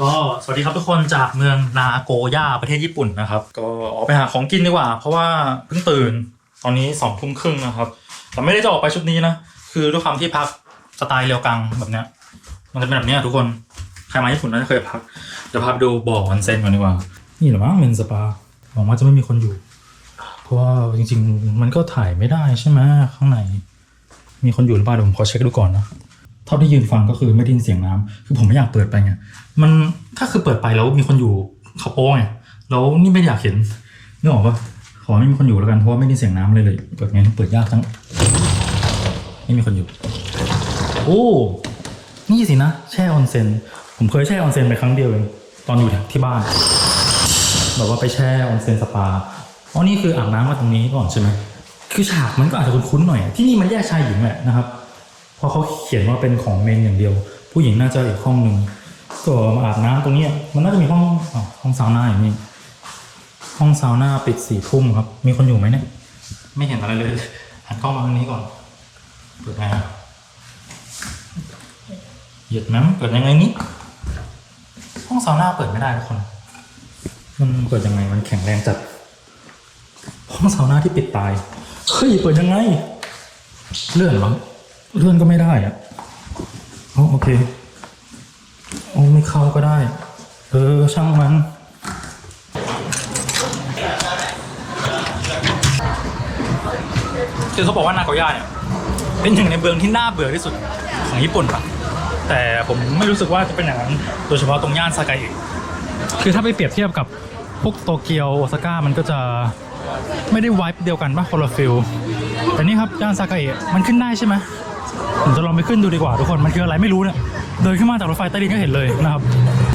ก็สวัสดีครับทุกคนจากเมืองนาโกย่าประเทศญี่ปุ่นนะครับ ก็ออกไปหาของกินดีกว่า เพราะว่าเพิ่งตื่น ตอนนี้สองทุ่มครึ่งนะครับ แต่ไม่ได้จะออกไปชุดนี้นะ คือด้วยความที่พักสไตล์เรียวกังแบบเนี้ย มันจะเป็นแบบเนี้ยทุกคนใครมาญี่ปุ่นน่าจะเคยพักเดี๋ยวพาไปดูบ่อวันเซนก่อนดีกว่า นี่หรือมั้งเมนสปาหวังว่าจะไม่มีคนอยู่ เพราะว่าจริง ๆ มันก็ถ่ายไม่ได้ใช่ไหมข้างใน มีคนอยู่หรือเปล่าเดี๋ยวผมขอเช็คดูก่อนนะเท่าที่ยืนฟังก็คือไม่ได้ยินเสียงน้ำคือผมไม่อยากเปิดไปไง มันถ้าคือเปิดไปแล้วมีคนอยู่เขาโป้งไงแล้วนี่ไม่อยากเห็นนึกออกปะขอไม่มีคนอยู่แล้วกันเพราะว่าไม่ได้เสียงน้ำเลยเลยเปิดไงเปิดยากทั้งไม่มีคนอยู่ โอ้นี่สินะแช่ออนเซนผมเคยแช่ออนเซนไปครั้งเดียวเองตอนอยู่ที่บ้านแบบว่าไปแช่ออนเซนสปาอ๋อนี่คืออาบน้ำมาตรงนี้ก่อนใช่ไหมคือฉากมันก็อาจจะคุ้นๆหน่อย ที่นี่มันแยกชายหญิงแหละนะครับ เพราะเขาเขียนว่าเป็นของเมนอย่างเดียว ผู้หญิงน่าจะอีกห้องหนึ่ง ก็มาอาบน้ำตรงเนี้ยมันน่าจะมีห้องอ๋อห้องซาวน่าอย่างนี้ห้องซาวน่าปิดสี่ทุ่มครับ มีคนอยู่ไหมเนี่ยไม่เห็นอะไรเลยหันกล้องมาทางนี้ก่อนเปิดไงอะเหยียดน้ำเปิดยังไงนี้ห้องซาวน่าเปิดไม่ได้ทุกคนมันเปิดยังไงมันแข็งแรงจัดห้องซาวน่าที่ปิดตายเฮ้ยเปิดยังไง เลื่อนเหรอเลื่อนก็ไม่ได้อะโอ้โอเคโอ้ ไม่เข้าก็ได้ เออ ช่างมัน คือเขาบอกว่านาโกย่าเนี่ย เป็นหนึ่งในเมืองที่น่าเบื่อที่สุดของญี่ปุ่นครับแต่ผมไม่รู้สึกว่าจะเป็นอย่างนั้นโดยเฉพาะตรงย่านซากาอิคือถ้าไปเปรียบเทียบกับพวกโตเกียวโอซาก้ามันก็จะไม่ได้ไวป์เดียวกันปะคนละฟิลแต่นี่ครับย่านซากาอิมันขึ้นได้ใช่ไหม ผมจะลองไปขึ้นดูดีกว่าทุกคนมันคืออะไรไม่รู้เนี่ยเดินขึ้นมาจากรถไฟใต้ดินก็เห็นเลยนะครับ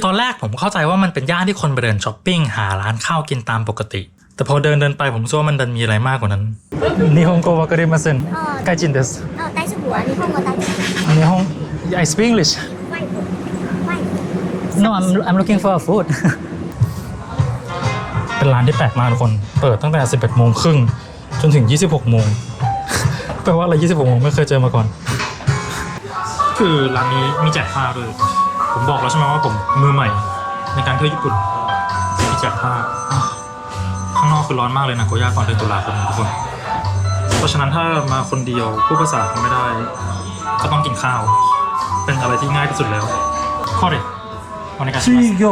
ตอนแรกผมเข้าใจว่ามันเป็นย่านที่คนไปเดินช้อปปิ้งหาร้านข้าวกินตามปกติ แต่พอเดินเดินไปผมรู้ว่ามันดันมีอะไรมากกว่านั้นนิฮงโกวากาเรมาเซนใกล้จินเดสใต้หัวนิฮงโกวากาเรนิฮง I speak English No I'm I'm looking for food เป็นร้านที่แปลกมากทุกคน เปิดตั้งแต่ 11โมงครึ่งจนถึง 26โมงแปลว่าอะไร 26โมงไม่เคยเจอมาก่อน คือร้านนี้มีแจกผ้าด้วย ผมบอกแล้วใช่ไหมว่าผมมือใหม่ ในการเที่ยวญี่ปุ่น มีแจกผ้าอ้าวข้างนอกคือร้อนมากเลยนะโกย่าก่อนเดือนตุลาคมทุกคน เพราะฉะนั้นถ้ามาคนเดียวพูดภาษาเขาไม่ได้ ก็ต้องกินข้าว เป็นอะไรที่ง่ายที่สุดแล้ว ข้อเด็ดお願いします水餃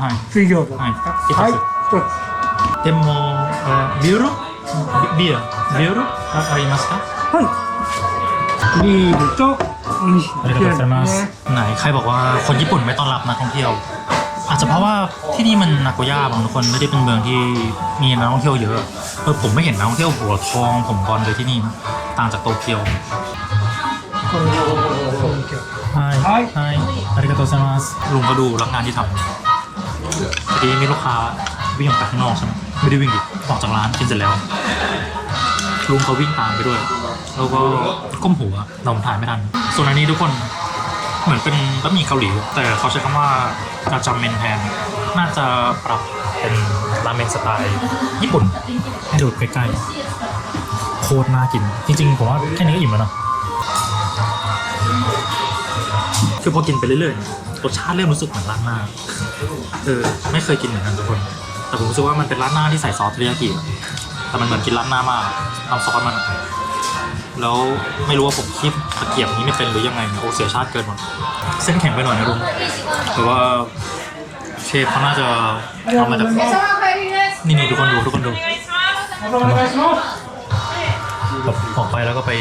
はい子水餃子はいはいでもあビールビビールビールあありますかはいビールと อาริกาโตไซมัสไหนใครบอกว่าคนญี่ปุ่นไม่ต้อนรับนักท่องเที่ยว อาจจะเพราะว่าที่นี่มันนากุย่าบางทุกคนไม่ได้เป็นเมืองที่มีนักท่องเที่ยวเยอะเออผมไม่เห็นนักท่องเที่ยวหัวทองผมบอลเลยที่นี่นะต่างจากโตเกียวใช่ใช่อาริกาโตไซมัสลุงก็ดูรักงานที่ทำพอดีมีลูกค้าวิ่งออกไปข้างนอกใช่ไหมไม่ได้วิ่งดิออกจากร้านกินเสร็จแล้วลุงเขาวิ่งตามไปด้วย แล้วก็ก้มหัวเราถ่ายไม่ทัน ส่วนอันนี้ทุกคนเหมือนเป็นบะหมี่เกาหลี แต่เขาใช้คำว่าอาจำเมนแทน น่าจะปรับเป็นราเมนสไตล์ญี่ปุ่นให้ดูใกล้ๆโคตรน่ากิน จริงๆ ผมว่าแค่นี้ก็อิ่มแล้วเนอะคือพอกินไปเรื่อยๆรสชาติเริ่มรู้สึกเหมือนร้านหน้าเออไม่เคยกินเหมือนกันทุกคน แต่ผมรู้สึกว่ามันเป็นร้านหน้าที่ใส่ซอสเทริยากิอะแต่มันเหมือนกินร้านหน้ามากน้ำซอสมันอะ แล้วไม่รู้ว่าผมคีบตะเกียบนี้ไม่เป็นหรือยังไงเนี่ยโอ้เสียชาติเกินหมด เส้นแข็งไปหน่อยนะลุงแต่ว่าเชฟเขาน่าจะทำมาจากนี่นี่ทุกคนดูทุกคนดู お願いします แบบออกไปแล้วก็ไป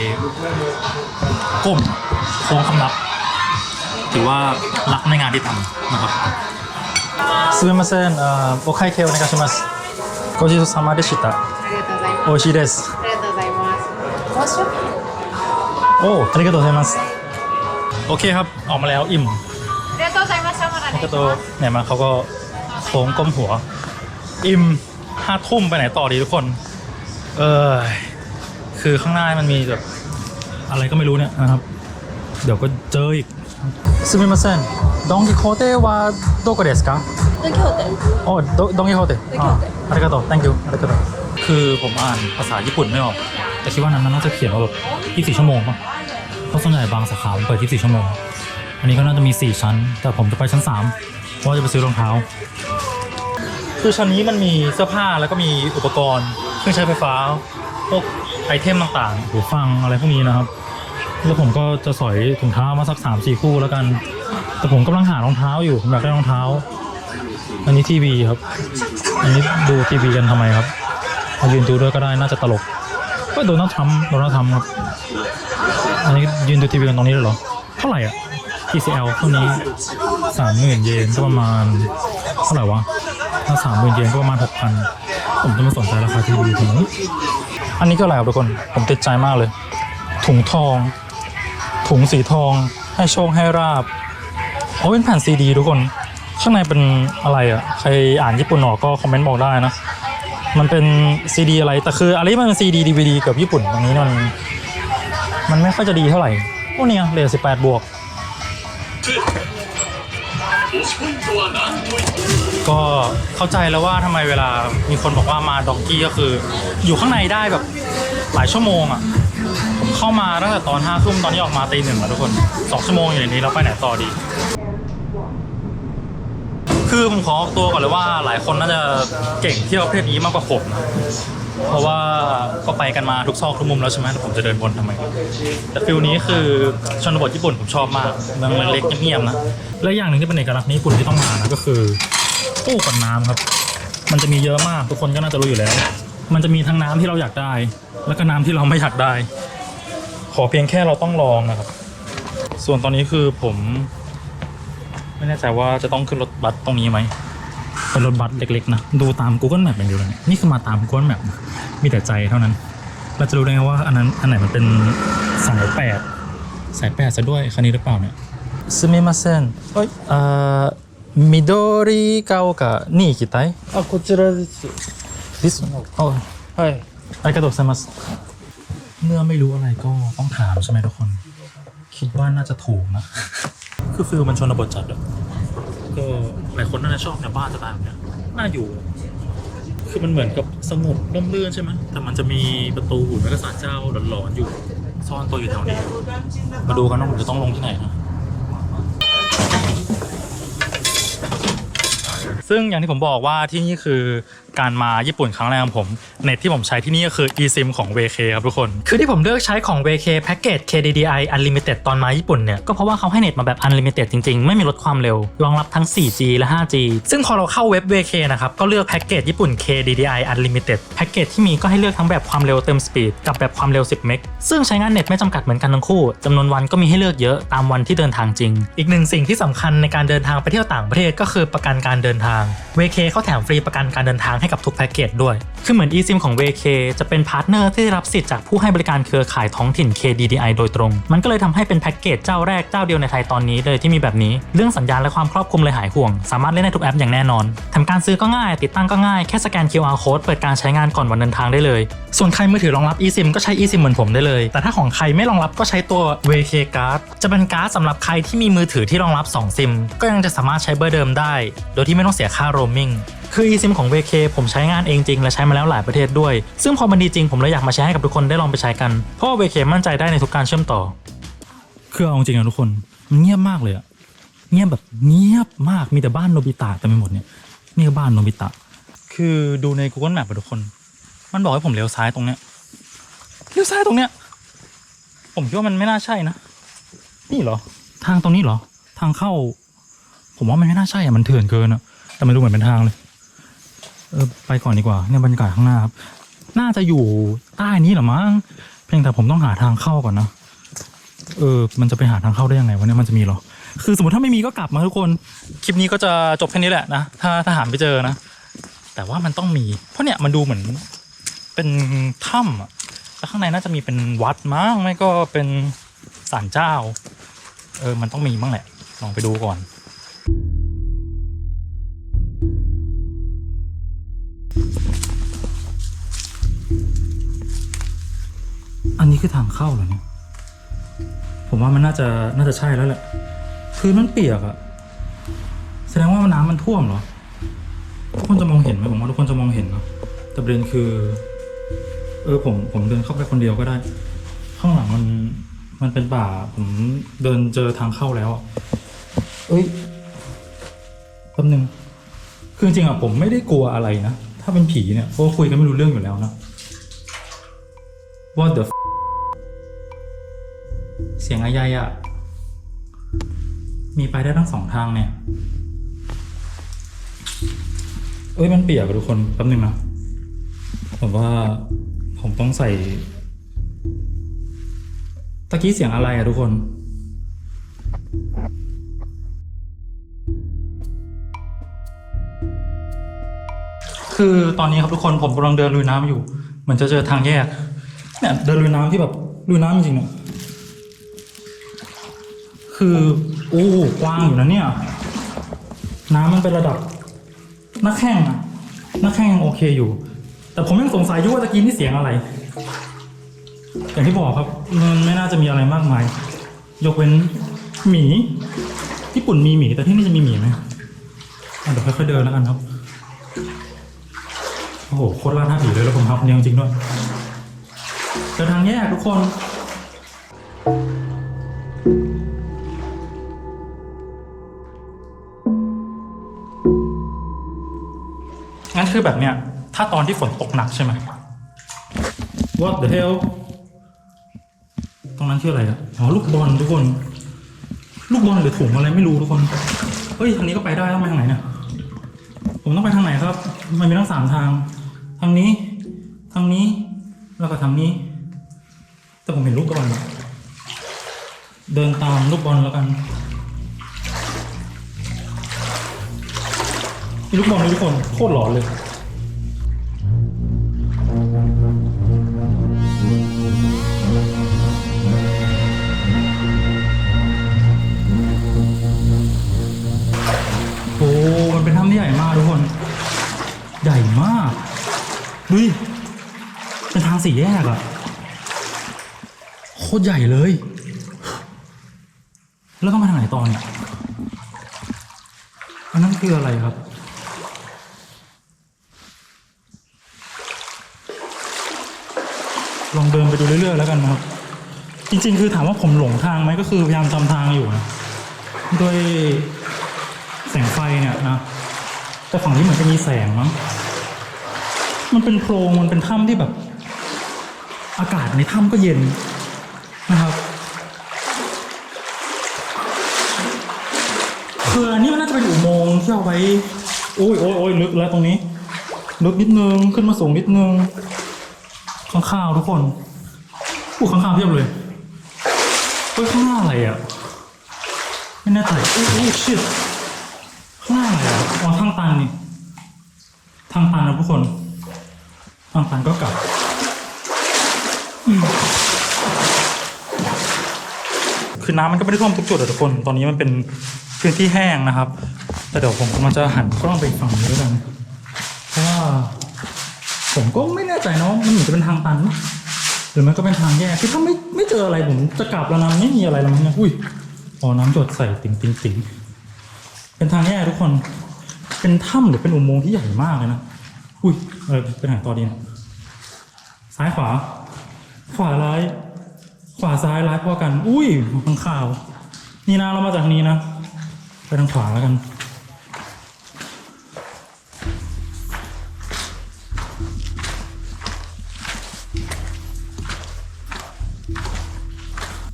ก้มโค้งคำนับ ถือว่ารักในงานที่ทำนะครับすみませんあーお会計お願いしますごちそうさまでしたありがとうございます。美味しいです โอ้อันนี้ก็ตัวไทมัสโอเคครับ ออกมาแล้วอิ่มเรียกตัวไทมัสมาแล้วก็ตัวเนี่ยมาเขาก็โค้งก้มหัว อิ่มห้าทุ่มไปไหนต่อดีทุกคน เออคือข้างหน้ามันมีแบบอะไรก็ไม่รู้เนี่ยนะครับ เดี๋ยวก็เจออีกすみませんドンキホテはどこですかドンキホテโอ้ドンキホテありがとう thank you ありがとうคือผมอ่านภาษาญี่ปุ่นไม่ออก แต่คิดว่านั้นมันน่าจะเขียนว่าแบบ24 ชั่วโมงป่ะเพราะส่วนใหญ่บางสาขามันเปิด 24 ชั่วโมง อันนี้ก็น่าจะมี 4 ชั้น แต่ผมจะไปชั้น 3 ว่าจะไปซื้อรองเท้า คือชั้นนี้มันมีเสื้อผ้าแล้วก็มีอุปกรณ์เครื่องใช้ไฟฟ้า พวกไอเทมต่างๆหูฟังอะไรพวกนี้นะครับ แล้วผมก็จะสอยถุงเท้ามาสักสามสี่คู่แล้วกัน แต่ผมกำลังหารองเท้าอยู่ผมอยากได้รองเท้า อันนี้ทีวีครับ อันนี้ดูทีวีกันทำไมครับมายืนดูด้วยก็ได้น่าจะตลก ก็โดนัลด์ทรัมป์โดนัลด์ทรัมป์ครับ อันนี้ยืนดูทีวีกันตรงนี้เลยเหรอ เท่าไหร่อะ TCL เท่านี้สามหมื่นเยนก็ประมาณเท่าไหร่วะ ถ้าสามหมื่นเยนก็ประมาณหกพันผมจะม่สนใจราคาทีวีถึงอันนี้ก็อะไรครับทุกคน ผมติดใจมากเลย ถุงทอง ถุงสีทอง ให้โชคให้ราบโอ้เป็นแผ่นซีดี ทุกคน ข้างในเป็นอะไรอะ ใครอ่านญี่ปุ่นออกก็คอมเมนต์บอกได้นะ มันเป็นซีดีอะไร แต่คืออะไรมันเป็นซีดีดีวีดีกับญี่ปุ่นตรงนี้มันมันไม่ค่อยจะดีเท่าไหร่โอ้เนี่ยเลทสิบแปดบวก ก็เข้าใจแล้วว่าทำไมเวลามีคนบอกว่ามาดองกี้ก็คือ อยู่ข้างในได้แบบหลายชั่วโมงอะผมเข้ามาตั้งแต่ตอนห้าทุ่มตอนนี้ออกมาตีหนึ่งแล้วทุกคนสองชั่วโมงอยู่ในนี้แล้วไปไหนต่อดี คือผมขอออกตัวก่อนเลยว่าหลายคนน่าจะเก่งเที่ยวประเภทนี้มากกว่าผมนะเพราะว่าก็ไปกันมาทุกซอกทุกมุมแล้วใช่ไหมแต่ผมจะเดินวนทำไม แต่ฟิลนี้คือชนบทญี่ปุ่นผมชอบมากเมืองเล็กๆเงียบๆนะ และอย่างหนึ่งที่เป็นเอกลักษณ์ญี่ปุ่นที่ต้องมานะก็คือตู้กดน้ำครับ มันจะมีเยอะมากทุกคนก็น่าจะรู้อยู่แล้ว มันจะมีทั้งน้ำที่เราอยากได้ แล้วก็น้ำที่เราไม่อยากได้ ขอเพียงแค่เราต้องลองนะครับ ส่วนตอนนี้คือผม ไม่แน่ใจว่าจะต้องขึ้นรถบัสตรงนี้ไหมเป็นรถบัสเล็กๆนะดูตาม Google Map อย่างเดียวเลยเนี่ยนี่คือมาตาม Google Map นะมีแต่ใจเท่านั้น เราจะรู้ได้ไงว่าอันนั้นอันไหนมันเป็นสายแปดสายแปดซะด้วยคันนี้หรือเปล่าเนี่ยすみませんเอ้ยเอ่อ緑が丘に行きたいあこちらです this โอ้ はい ありがとうございますเมื่อไม่รู้อะไรก็ต้องถามใช่ไหมทุกคน คิดว่าน่าจะถูกนะ คือฟิลมันชนบทจัดอะก็หลายคนน่าจะชอบแนวบ้านสไตล์แบบเนี้ยน่าอยู่ คือมันเหมือนกับสงบร่มรื่นใช่ไหมแต่มันจะมีประตูหูแล้วก็ศาลเจ้าหลอนๆอยู่ ซ่อนตัวอยู่แถวนี้ มาดูกันว่าผมจะต้องลงที่ไหนนะซึ่งอย่างที่ผมบอกว่าที่นี่คือการมาญี่ปุ่นครั้งแรกของผม เน็ตที่ผมใช้ที่นี่ก็คือ eSIM ของ VK ครับทุกคน คือที่ผมเลือกใช้ของ VK แพ็กเกจ KDDI Unlimited ตอนมาญี่ปุ่นเนี่ย ก็เพราะว่าเขาให้เน็ตมาแบบ Unlimited จริงๆ ไม่มีลดความเร็ว รองรับทั้ง 4G และ 5G ซึ่งพอเราเข้าเว็บ VK นะครับ ก็เลือกแพ็กเกจญี่ปุ่น KDDI Unlimited แพ็กเกจที่มีก็ให้เลือกทั้งแบบความเร็วเต็มสปีดกับแบบความเร็ว 10 เมก ซึ่งใช้งานเน็ตไม่จำกัดเหมือนกันทั้งคู่จำนวนวันก็มีให้เลือกเยอะตามวันที่เดินทางจริง อีกหนึ่งสิ่งที่สำคัญในการเดินทางไปเที่ยวต่างประเทศก็คือประกันการเดินทาง VK เขาแถมฟรีประกันการเดินทางให้กับทุกแพ็กเกจด้วย คือเหมือน eSIM ของ VK จะเป็นพาร์ทเนอร์ที่ได้รับสิทธิ์จากผู้ให้บริการเครือข่ายท้องถิ่น KDDI โดยตรง มันก็เลยทำให้เป็นแพ็กเกจเจ้าแรกเจ้าเดียวในไทยตอนนี้เลยที่มีแบบนี้ เรื่องสัญญาณและความครอบคลุมเลยหายห่วง สามารถเล่นได้ทุกแอปอย่างแน่นอนทำการซื้อก็ง่าย ติดตั้งก็ง่ายแค่สแกน QR code เปิดการใช้งานก่อนวันเดินทางได้เลย ส่วนใครมือถือรองรับ eSIM ก็ใช้ eSIM เหมือนผมได้เลย แต่ถ้าของใครไม่รองรับก็ใช้ตัว VK Card จะเป็นการ์ดสำหรับใครที่มีมือถือที่รองรับ 2 ซิม ก็ยังจะสามารถใช้เบอร์เดิมได้ โดยที่ไม่ต้องเสียค่า roaming คือ eSIM ของ VK ผมใช้งานเองจริงและใช้มาแล้วหลายประเทศด้วย ซึ่งพอมันดีจริงผมเลยอยากมาแชร์ให้กับทุกคนได้ลองไปใช้กัน เพราะว่า VK มั่นใจได้ในทุกการเชื่อมต่อ คือเอาจริงๆนะทุกคนมันเงียบมากเลยอะเงียบแบบเงียบมากมีแต่บ้านโนบิตะเต็มไปหมดเนี่ยนี่ก็บ้านโนบิตะ คือดูใน Google Map อะทุกคน มันบอกให้ผมเลี้ยวซ้ายตรงเนี้ยเลี้ยวซ้ายตรงเนี้ย ผมคิดว่ามันไม่น่าใช่นะ นี่เหรอ ทางตรงนี้เหรอ ทางเข้า ผมว่ามันไม่น่าใช่อะมันเถื่อนเกินอะแต่มันดูเหมือนเป็นทางเลย เออไปก่อนดีกว่าเนี่ยบรรยากาศข้างหน้าครับ น่าจะอยู่ใต้นี้เหรอมั้งเพียงแต่ผมต้องหาทางเข้าก่อนนะเออ มันจะไปหาทางเข้าได้ยังไงวะเนี่ยมันจะมีหรอ คือสมมติถ้าไม่มีก็กลับมาทุกคน คลิปนี้ก็จะจบแค่นี้แหละนะ ถ้าถ้าหาไม่เจอนะ แต่ว่ามันต้องมี เพราะเนี่ยมันดูเหมือนเป็นถ้ำอะแล้วข้างในน่าจะมีเป็นวัดมั้ง ไม่ก็เป็นศาลเจ้า เออ มันต้องมีมั้งแหละ ลองไปดูก่อน อันนี้คือทางเข้าเหรอเนี่ย ผมว่ามันน่าจะน่าจะใช่แล้วแหละ พื้นมันเปียกอะแสดงว่าน้ำมันท่วมเหรอ ทุกคนจะมองเห็นไหมผมว่าทุกคนจะมองเห็นเนอะแต่ประเด็นคือ เออผมผมเดินเข้าไปคนเดียวก็ได้ ข้างหลังมันมันเป็นป่า ผมเดินเจอทางเข้าแล้วอะเอ้ยไปป๊บนึง คือจริงๆอะผมไม่ได้กลัวอะไรนะ ถ้าเป็นผีเนี่ยเพราะคุยกันไม่รู้เรื่องอยู่แล้วนะ What the f- สียงอะไรอะมีไปได้ทั้งสองทางเนี่ย เอ้ยมันเปียกทุกคนแป๊บนึงนะ ผมว่าผมต้องใส่ ตะกี้เสียงอะไรอะทุกคนคือตอนนี้ครับทุกคนผมกำลังเดินลุยน้ำอยู่ เหมือนจะเจอทางแยกเนี่ยเดินลุยน้ำที่แบบลุยน้ำจริงๆเนี่ย คือโอ้กว้างอยู่นะเนี่ย น้ำมันเป็นระดับหน้าแข้งอะหน้าแข้งยังโอเคอยู่ แต่ผมยังสงสัยอยู่ว่าตะกี้นี่เสียงอะไร อย่างที่บอกครับมันไม่น่าจะมีอะไรมากมาย ยกเว้นหมีญี่ปุ่นมีหมีแต่ที่นี่จะมีหมีไหมเดี๋ยวค่อยๆเดินแล้วกันครับโอ้โหโคตรล่าหน้าผีเลยแล้วผมทำคนเดียจริงด้วยเดินทางแยกทุกคน งั้นคือแบบเนี้ย ถ้าตอนที่ฝนตกหนักใช่ไหม What the hell ตรงนั้นชื่ออะไรอะอ๋อ ลูกบอลทุกคน ลูกบอลหรือถุงอะไรไม่รู้ทุกคน เฮ้ย ทางนี้ก็ไปได้ต้องไปทางไหนเนี่ย ผมต้องไปทางไหนครับ มันมีทั้งสามทาง ทางนี้ ทางนี้ แล้วก็ทางนี้ แต่ผมเห็นลูกบอล เดินตามลูกบอลแล้วกัน มีลูกบอลเลยทุกคนโคตรหลอนเลยโอ้มันเป็นถ้ำที่ใหญ่มากทุกคน ใหญ่มากดูดิเป็นทางสี่แยกอะโคตรใหญ่เลย แล้วต้องไปทางไหนต่อเนี่ยอันนั้นคืออะไรครับ ลอง เดินไปดูเรื่อยๆแล้วกันนะครับจริง ๆ คือถามว่าผมหลงทางไหมก็คือพยายามจำทางอยู่นะด้วยแสงไฟเนี่ยนะแต่ฝั่งนี้เหมือนจะมีแสงมั้งมันเป็นโพรงมันเป็นถ้ำที่แบบ อากาศในถ้ำก็เย็นนะครับคืออันนี้มันน่าจะเป็นอุโมงค์ที่เอาไว้โอ้ยโอ้ยโอ้ยลึกแล้วตรงนี้ ลึกนิดนึงขึ้นมาสูงนิดนึง ข้างข้าวทุกคนอู้ข้างข้าวเพียบเลยเฮ้ยข้างหน้าอะไรอะไม่แน่ใจโอ้โหชิตข้างหน้าอะไรอะอ๋อทางตันนี่ทางตันนะทุกคนทางตันก็กลับอืมคือน้ำมันก็ไม่ได้ท่วมทุกจุดอะทุกคน ตอนนี้มันเป็นพื้นที่แห้งนะครับ แต่เดี๋ยวผมกำลังจะหันกล้องไปฝั่งนี้แล้วกันเพราะว่าผมก็ไม่แน่ ใจนะมันเหมือนจะเป็นทางตันไหมหรือมันก็เป็นทางแยกคือถ้าไม่ไม่เจออะไรผมจะกลับแล้วนะไม่มีอะไรแล้วมั้งเนี่ยอุ้ยอ๋อน้ำหยดใส่ติ่งติ่งติ่งเป็นทางแยกทุกคน เป็นถ้ำหรือเป็นอุโมงค์ที่ใหญ่มากเลยนะอุ้ยเออไปไหนต่อดีนะซ้ายขวา ขวาร้าย ขวาซ้ายร้ายพอกัน อุ้ยข้างข่าว นี่นะเรามาจากนี้นะไปทางขวาแล้วกัน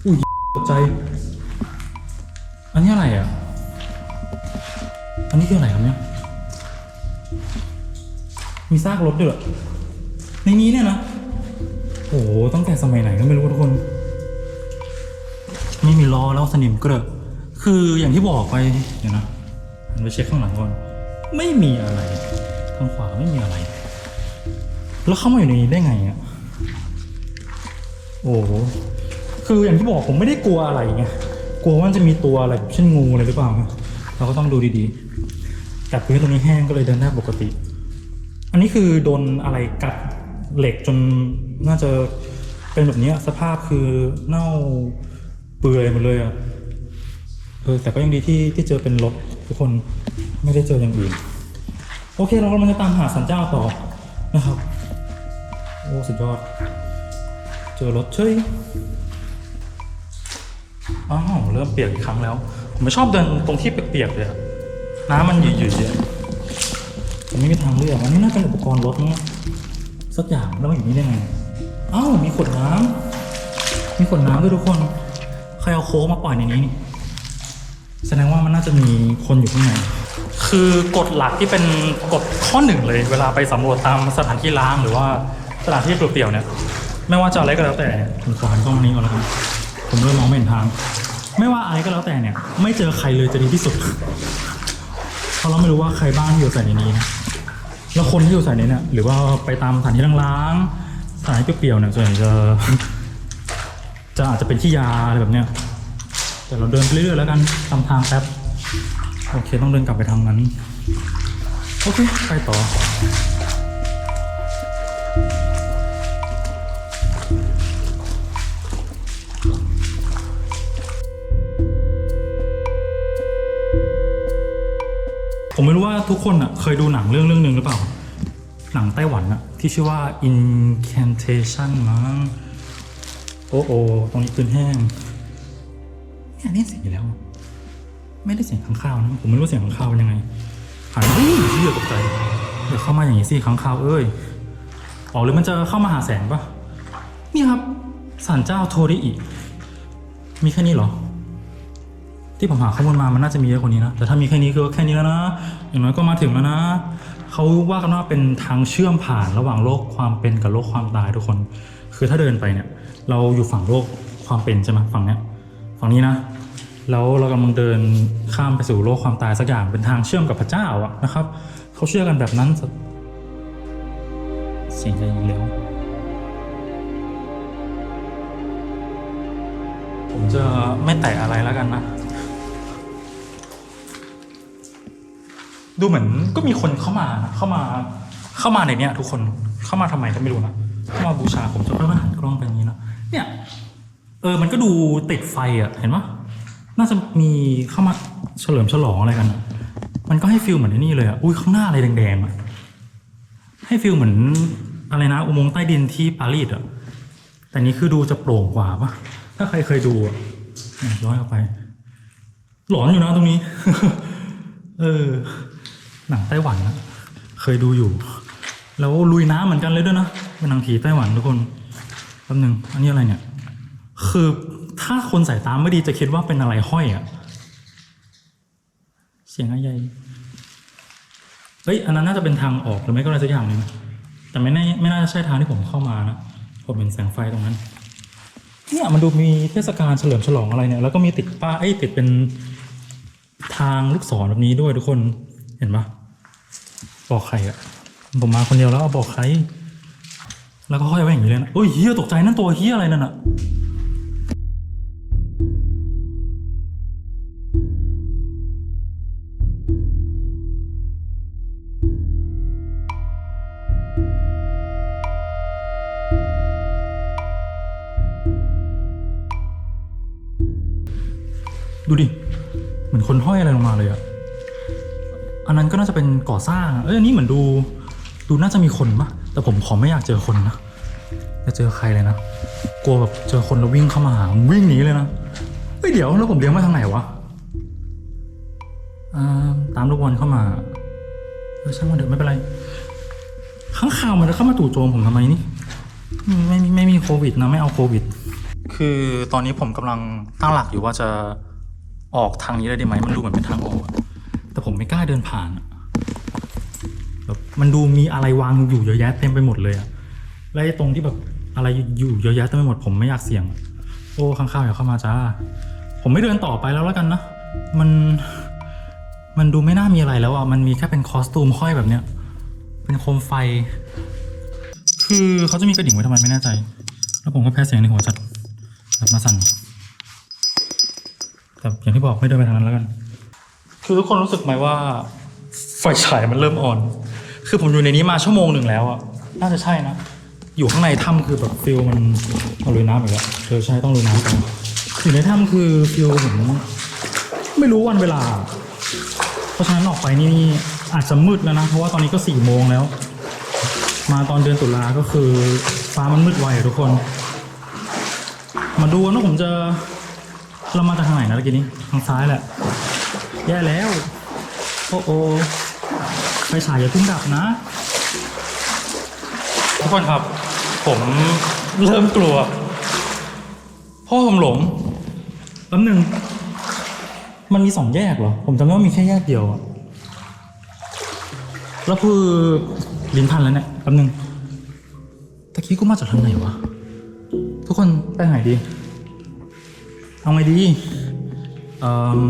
อุ้ยตกใจ อันนี้อะไรอะ อันนี้คืออะไรครับเนี่ย มีซากรถด้วยเหรอ ในนี้เนี่ยนะโอ้โหตั้งแต่สมัยไหนก็ไม่รู้ทุกคนไม่มีล้อแล้วสนิมเกลอะคืออย่างที่บอกไปเดี๋ยวนะไปเช็คข้างหลังก่อน ไม่มีอะไร ทางขวาไม่มีอะไร แล้วเข้ามาอยู่ในนี้ได้ไงอะ โอ้โห คืออย่างที่บอกผมไม่ได้กลัวอะไรไงกลัวว่าจะมีตัวอะไรเช่นงูอะไรหรือเปล่าเราก็ต้องดูดีๆแต่พื้นตรงนี้แห้งก็เลยเดินได้ปกติ อันนี้คือโดนอะไรกัดเหล็กจนน่าจะเป็นแบบนี้สภาพคือเน่าเปื่อยหมดเลยอะเออแต่ก็ยังดีที่ที่เจอเป็นรถทุกคนไม่ได้เจออย่างอื่น โอเคเรากำลังจะตามหาสันเจ้าต่อนะครับ โอ้ สุดยอด เจอรถเฉย อ้าวเริ่มเปียกอีกครั้งแล้ว ผมไม่ชอบเดินตรงที่เปียกๆเลยอะน้ำมันหยืดๆเยอะผมไม่มีทางเลือกอันนี้น่าเป็นอุปกรณ์รถมั้งสักอย่างแล้วมันอยู่นี่ได้ไงเอ้ามีขวดน้ำมีขวดน้ำด้วยทุกคน ใครเอาโค้กมาปล่อยในนี้นี่แสดงว่ามันน่าจะมีคนอยู่ข้างในคือกฎหลักที่เป็นกฎข้อหนึ่งเลย เวลาไปสำรวจตามสถานที่ล้างหรือว่าสถานที่เปลี่ยวๆเนี่ย ไม่ว่าจะอะไรก็แล้วแต่ผมขอหันกล้องนี้ก่อนแล้วกัน ผมเริ่มมองไม่เห็นทาง ไม่ว่าอะไรก็แล้วแต่เนี่ย ไม่เจอใครเลยจะดีที่สุด เพราะเราไม่รู้ว่าใครบ้างที่อยู่ใส่ในนี้นะ แล้วคนที่อยู่ใส่ในเนี่ยหรือว่าไปตามสถานที่ล้างๆสถานที่เปลี่ยวๆเนี่ยส่วนใหญ่จะจะอาจจะเป็นขี้ยาอะไรแบบเนี้ย แต่เราเดินไปเรื่อยๆแล้วกันตามทางแป๊บ โอเคต้องเดินกลับไปทางนั้น โอเค ไปต่อ ไม่รู้ว่าทุกคนอะเคยดูหนังเรื่องเรื่องหนึ่งหรือเปล่า หนังไต้หวันอะที่ชื่อว่า Incantation มั้งโอ้โอตรงนี้คืนแห้งเนี่ยนี่เสียงอีกแล้ว ไม่ได้เสียงข้างข้าวนะผมไม่รู้เสียงข้างข้าวเป็นยังไงหันมาอุ้ยเหี้ยตกใจเดี๋ยวเข้ามาอย่างนี้สิข้างข้าวเอ้ยออกหรือมันจะเข้ามาหาแสงปะนี่ครับศาลเจ้าโทริอิมีแค่นี้เหรอ ที่ผมหาข้อมูลมามันน่าจะมีเยอะกว่านี้นะ แต่ถ้ามีแค่นี้ก็แค่นี้แล้วนะ อย่างน้อยก็มาถึงแล้วนะ เขาว่ากันว่าเป็นทางเชื่อมผ่านระหว่างโลกความเป็นกับโลกความตายทุกคน คือถ้าเดินไปเนี่ย เราอยู่ฝั่งโลกความเป็นใช่ไหมฝั่งเนี้ย ฝั่งนี้นะ แล้วเรากำลังเดินข้ามไปสู่โลกความตายสักอย่าง เป็นทางเชื่อมกับพระเจ้าอะนะครับ เขาเชื่อกันแบบนั้นสักเสียงใจอีกแล้วผมจะไม่แตะอะไรแล้วกันนะ ดูเหมือนก็มีคนเข้ามาเข้ามาเข้ามาในเนี้ยทุกคนเข้ามาทำไมก็ไม่รู้นะเข้ามาบูชาผมจะค่อยๆหันกล้องไปอย่างนี้นะเนี่ยเออมันก็ดูติดไฟอะเห็นปะน่าจะมีเข้ามาเฉลิมฉลองอะไรกันมันก็ให้ฟิลเหมือนนี่เลยอะอุ้ยข้างหน้าอะไรแดงๆอะให้ฟิลเหมือนอะไรนะ อุโมงค์ใต้ดินที่ปารีสอะแต่นี้คือดูจะโปร่งกว่าปะถ้าใครเคยดูอะย้อนกลับไป หลอนอยู่นะตรงนี้ เออ หนังไต้หวันนะเคยดูอยู่ แล้วลุยน้ำเหมือนกันเลยด้วยนะเป็นหนังผีไต้หวันทุกคนแป๊บหนึงอันนี้อะไรเนี่ย คือถ้าคนสายตาไม่ดีจะคิดว่าเป็นอะไรห้อยอะเสียงอะไรเฮ้ยอันนั้นน่าจะเป็นทางออกหรือไม่ก็อะไรสักอย่างหนึงแต่ไม่แน่ไม่น่าจะใช่ทางที่ผมเข้ามานะผมเห็นแสงไฟตรงนั้นเนี่ยมันดูมีเทศกาลเฉลิมฉลองอะไรเนี่ยแล้วก็มีติดป้ายเอ้ติดเป็นทางลูกศรแบบนี้ด้วยทุกคนเห็นปะ บอกใครอะผมมาคนเดียวแล้วเอาบอกใคร แล้วก็ห้อยไว้อย่างนี้เลยนะโอ้ยเฮียตกใจนั่นตัวเฮียอะไรนั่นอะดูดิ เหมือนคนห้อยอะไรลงมาเลยอะ อันนั้นก็น่าจะเป็นก่อสร้าง เอ้ยอันนี้เหมือนดู ดูน่าจะมีคนปะแต่ผมขอไม่อยากเจอคนนะจะเจอใครเลยนะ กลัวแบบเจอคนแล้ววิ่งเข้ามาหาวิ่งหนีเลยนะเฮ้ยเดี๋ยวแล้วผมเลี้ยงมาทางไหนวะอ่าตามลูกบอลเข้ามาเออช่างมันเถอะไม่เป็นไร ข้างข่าวมันจะเข้ามาจู่โจมผมทำไมนี่ไม่ไม่ไม่มีโควิดนะไม่เอาโควิด คือตอนนี้ผมกำลังตั้งหลักอยู่ว่าจะออกทางนี้ได้ไหมมันดูเหมือนเป็นทางออก แต่ผมไม่กล้าเดินผ่านแบบมันดูมีอะไรวางอยู่เยอะแยะเต็มไปหมดเลยอะและไอ้ตรงที่แบบอะไรอยู่เยอะแยะเต็มไปหมดผมไม่อยากเสี่ยง โอ้ข้างๆอย่าเข้ามาจ้า ผมไม่เดินต่อไปแล้วแล้วกันนะ มัน มันดูไม่น่ามีอะไรแล้วอะมันมีแค่เป็นคอสตูมห้อยแบบเนี้ย เป็นโคมไฟ คือเขาจะมีกระดิ่งไว้ทำไมไม่แน่ใจ แล้วผมก็แพ้เสียงในหัวจัดแบบมาสั่นแต่อย่างที่บอกไม่เดินไปทางนั้นแล้วกัน คือทุกคนรู้สึกไหมว่าไฟฉายมันเริ่มอ่อน คือผมอยู่ในนี้มาชั่วโมงหนึ่งแล้วอะน่าจะใช่นะ อยู่ข้างในถ้ำคือแบบฟิลมันเอาลุยน้ำอีกแล้วเออใช่ต้องลุยน้ำกันอยู่ในถ้ำคือฟิลเหมือนไม่รู้วันเวลา เพราะฉะนั้นออกไปนี่อาจจะมืดแล้วนะ เพราะว่าตอนนี้ก็สี่โมงแล้ว มาตอนเดือนตุลาก็คือฟ้ามันมืดไวอะทุกคน มาดูนว่าผมจะเรามาจากทางไหนนะตะกี้นี้ทางซ้ายแหละ แย่แล้ว โอ้โอไฟฉายอย่าเพิ่งดับนะ ทุกคนครับ ผมเริ่มกลัว พ่อผมหลงแป๊บหนึ่ง มันมีสองแยกเหรอ ผมจำได้ว่ามีแค่แยกเดียวอะแล้วคือลิ้นพันแล้วเนี่ยแป๊บหนึ่งตะกี้กูมาจากทางไหนวะ ทุกคนไปไหนดี เอาไงดี เอ่อ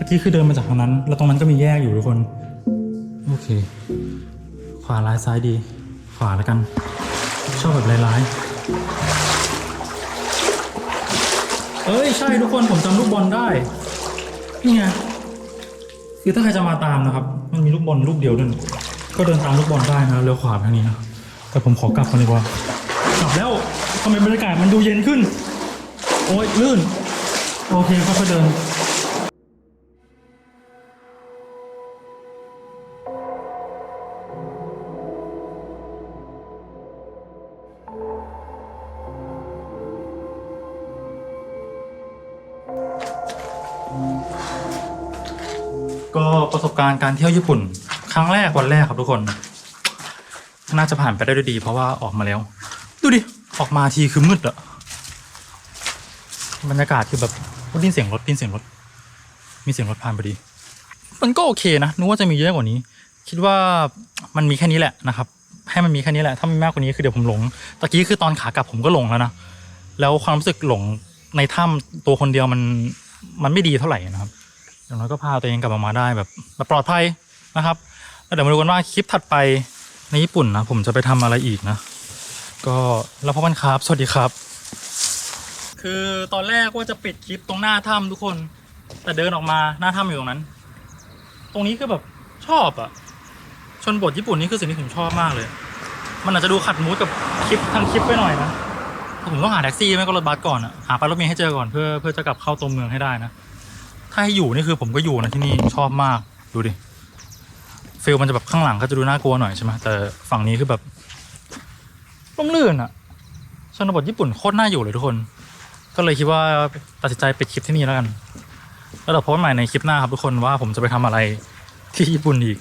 ตะกี้คือเดินมาจากทางนั้น แล้วตรงนั้นก็มีแยกอยู่ทุกคน โอเค ขวาร้ายซ้ายดี ขวาแล้วกัน ชอบแบบร้ายๆเอ้ยใช่ทุกคนผมจำลูกบอลได้ นี่ไง คือถ้าใครจะมาตามนะครับ มันมีลูกบอลลูกเดียวด้วยนก็เดินตามลูกบอลได้นะเลี้ยวขวาทางนี้นะ แต่ผมขอกลับก่อนดีกว่ากลับแล้วทำไมบรรยากาศมันดูเย็นขึ้น โอ้ยลื่น โอเคค่อยๆเดิน ก็ประสบการณ์การเที่ยวญี่ปุ่น ครั้งแรกวันแรกครับทุกคน น่าจะผ่านไปได้ด้วยดี เพราะว่าออกมาแล้ว ดูดิ ออกมาทีคือมืดอะบรรยากาศคือแบบได้ยินเสียงรถได้ยินเสียงรถ มีเสียงรถผ่านพอดี มันก็โอเคนะนึกว่าจะมีเยอะกว่านี้ คิดว่ามันมีแค่นี้แหละนะครับ ให้มันมีแค่นี้แหละ ถ้ามีมากกว่านี้คือเดี๋ยวผมหลงตะกี้คือตอนขากลับผมก็หลงแล้วนะแล้วความรู้สึกหลงในถ้ำตัวคนเดียวมันมันไม่ดีเท่าไหร่นะครับ อย่างน้อยก็พาตัวเองกลับออกมาได้แบบแบบปลอดภัยนะครับแล้วเดี๋ยวมาดูกันว่าคลิปถัดไปในญี่ปุ่นนะผมจะไปทำอะไรอีกนะ ก็แล้วพบกันครับ สวัสดีครับ คือตอนแรกว่าจะปิดคลิปตรงหน้าถ้ำทุกคน แต่เดินออกมาหน้าถ้ำอยู่ตรงนั้น ตรงนี้คือแบบชอบอะชนบทญี่ปุ่นนี่คือสิ่งที่ผมชอบมากเลย มันอาจจะดูขัดมูดกับคลิปทั้งคลิปไปหน่อยนะแต่ผมต้องหาแท็กซี่ไม่ก็รถบัสก่อนอะหาไปรถเมล์ให้เจอก่อนเพื่อเพื่อจะกลับเข้าตัวเมืองให้ได้นะ ถ้าให้อยู่นี่คือผมก็อยู่นะที่นี่ชอบมากดูดิฟิลมันจะแบบข้างหลังก็จะดูน่ากลัวหน่อยใช่ไหมแต่ฝั่งนี้คือแบบร่มรื่นอะชนบทญี่ปุ่นโคตรน่าอยู่เลยทุกคน ก็เลยคิดว่าตัดสินใจปิดคลิปที่นี่แล้วกัน แล้วเดี๋ยวพบกันใหม่ในคลิปหน้าครับทุกคนว่าผมจะไปทำอะไรที่ญี่ปุ่นอีก